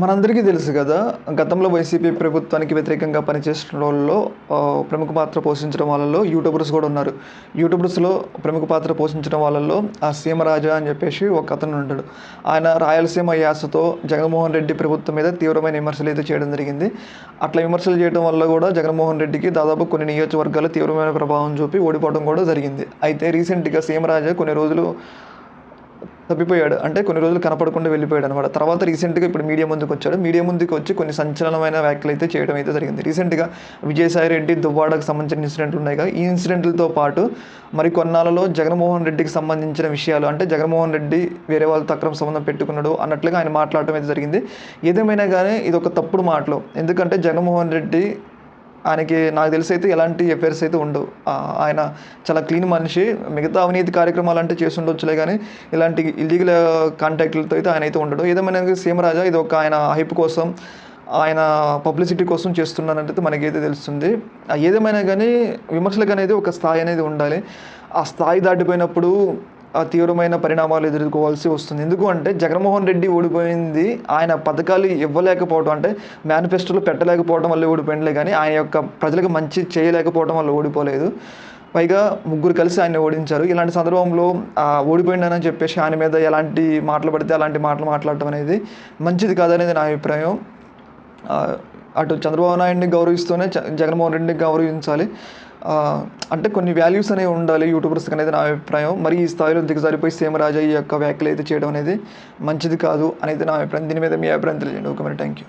మనందరికీ తెలుసు కదా గతంలో వైసీపీ ప్రభుత్వానికి వ్యతిరేకంగా పనిచేసిన వాళ్ళలో ప్రముఖ పాత్ర పోషించడం వాళ్ళలో యూట్యూబర్స్ కూడా ఉన్నారు. యూట్యూబర్స్లో ప్రముఖ పాత్ర పోషించడం వాళ్ళలో ఆ సీమరాజా అని చెప్పేసి ఒక అతను ఉంటాడు. ఆయన రాయలసీమ యాసతో జగన్మోహన్ రెడ్డి ప్రభుత్వం మీద తీవ్రమైన విమర్శలు అయితే చేయడం జరిగింది. అట్లా విమర్శలు చేయడం వల్ల కూడా జగన్మోహన్ రెడ్డికి దాదాపు కొన్ని నియోజకవర్గాలు తీవ్రమైన ప్రభావం చూపి ఓడిపోవడం కూడా జరిగింది. అయితే రీసెంట్గా సీమరాజా కొన్ని రోజులు తప్పిపోయాడు. అంటే కొన్ని రోజులు కనపడకుండా వెళ్ళిపోయాడు అనమాట తర్వాత రీసెంట్గా ఇప్పుడు మీడియా ముందుకు వచ్చాడు. మీడియా ముందుకు వచ్చి కొన్ని సంచలనమైన వ్యాఖ్యలు అయితే చేయడం అయితే జరిగింది. రీసెంట్గా విజయసాయి రెడ్డి దువ్వాడకు సంబంధించిన ఇన్సిడెంట్లు ఉన్నాయి కదా ఈ ఇన్సిడెంట్లతో పాటు మరి కొన్నాళ్ళలో జగన్మోహన్ రెడ్డికి సంబంధించిన విషయాలు అంటే జగన్మోహన్ రెడ్డి వేరే వాళ్ళతో అక్రమ సంబంధం పెట్టుకున్నాడు అన్నట్లుగా ఆయన మాట్లాడటం అయితే జరిగింది. ఏదేమైనా కానీ ఇది ఒక తప్పుడు మాటలు. ఎందుకంటే జగన్మోహన్ రెడ్డి ఆయనకి నాకు తెలిసి అయితే ఎలాంటి ఎఫైర్స్ అయితే ఉండవు. ఆయన చాలా క్లీన్ మనిషి. మిగతా అవినీతి కార్యక్రమాలు అంటే చేసి ఉండొచ్చులే కానీ ఇలాంటి ఇల్లీగల్ కాంటాక్ట్లతో అయితే ఆయన అయితే ఉండడు. ఏదేమైనా సీమరాజా ఇది ఒక ఆయన హైప్ కోసం ఆయన పబ్లిసిటీ కోసం చేస్తున్నానంటే మనకైతే తెలుస్తుంది. ఏదేమైనా కానీ విమర్శలకు అనేది ఒక స్థాయి అనేది ఉండాలి. ఆ స్థాయి దాటిపోయినప్పుడు తీవ్రమైన పరిణామాలు ఎదుర్కోవాల్సి వస్తుంది. ఎందుకు అంటే జగన్మోహన్ రెడ్డి ఓడిపోయింది. ఆయన పథకాలు ఇవ్వలేకపోవడం అంటే మేనిఫెస్టోలో పెట్టలేకపోవడం వల్ల ఓడిపోయిందిలే కానీ ఆయన యొక్క ప్రజలకు మంచి చేయలేకపోవడం వల్ల ఓడిపోలేదు. పైగా ముగ్గురు కలిసి ఆయన ఓడించారు. ఇలాంటి సందర్భంలో ఓడిపోయిందని ఓడిపోయిండని చెప్పేసి ఆయన మీద ఎలాంటి మాటలు పడితే అలాంటి మాటలు మాట్లాడటం అనేది మంచిది కాదనేది నా అభిప్రాయం. అటు చంద్రబాబు నాయుడిని గౌరవిస్తూనే జగన్మోహన్ రెడ్డిని గౌరవించాలి. అంటే కొన్ని వాల్యూస్ అనేవి ఉండాలి యూట్యూబర్స్కి అనేది నా అభిప్రాయం. మరి ఈ స్థాయిలో దిగజారిపోయి సీమరాజా ఈ యొక్క వ్యాఖ్యలు అయితే చేయడం అనేది మంచిది కాదు అనేది నా అభిప్రాయం. దీని మీద మీ అభిప్రాయం తెలియజేయండి. ఓకే మరి థ్యాంక్ యూ